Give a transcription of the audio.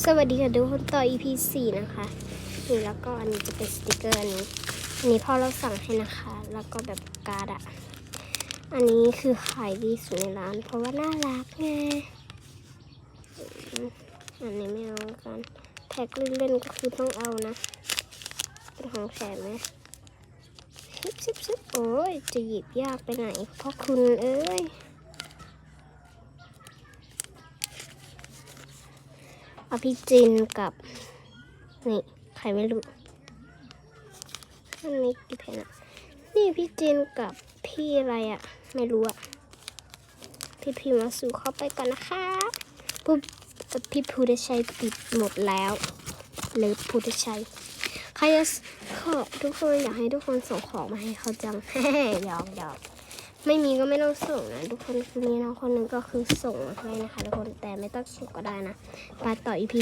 สวัสดีค่ะทุกคนต่อ EP 4นะคะนี่แล้วก็อันนี้จะเป็นสติกเกอร์อันนี้อันนี้พ่อเราสั่งให้นะคะ แล้วก็แบบการ์ดอะอันนี้คือขายดีสุดในร้าน เพราะว่าน่ารักไงอันนี้ไม่เอากันแท็กเล่นๆก็คือต้องเอานะเป็นของแถมไหมชิบชิบชิบโอ้ยจะหยิบยากไปไหนพ่อคุณเอ้ย อาพี่จินกับนี่ใครไม่รู้อันนี้กี่แผ่นอะนี่พี่จินกับพี่อะไรอะไม่รู้อะพี่พิมาสู่เข้าไปก่อนนะคะปุ๊บพี่ภูดชัยปิดหมดแล้วเลยภูดชัยใครจะขอทุกคนอยากให้ทุกคนส่งของมาให้เขาจังหยอกหยอก ไม่มีก็ไม่ต้องส่งนะทุกคนคือมีน้องคนหนึ่งก็คือส่งมาให้นะคะทุกคนแต่ไม่ต้องส่งก็ได้นะไปต่อ EP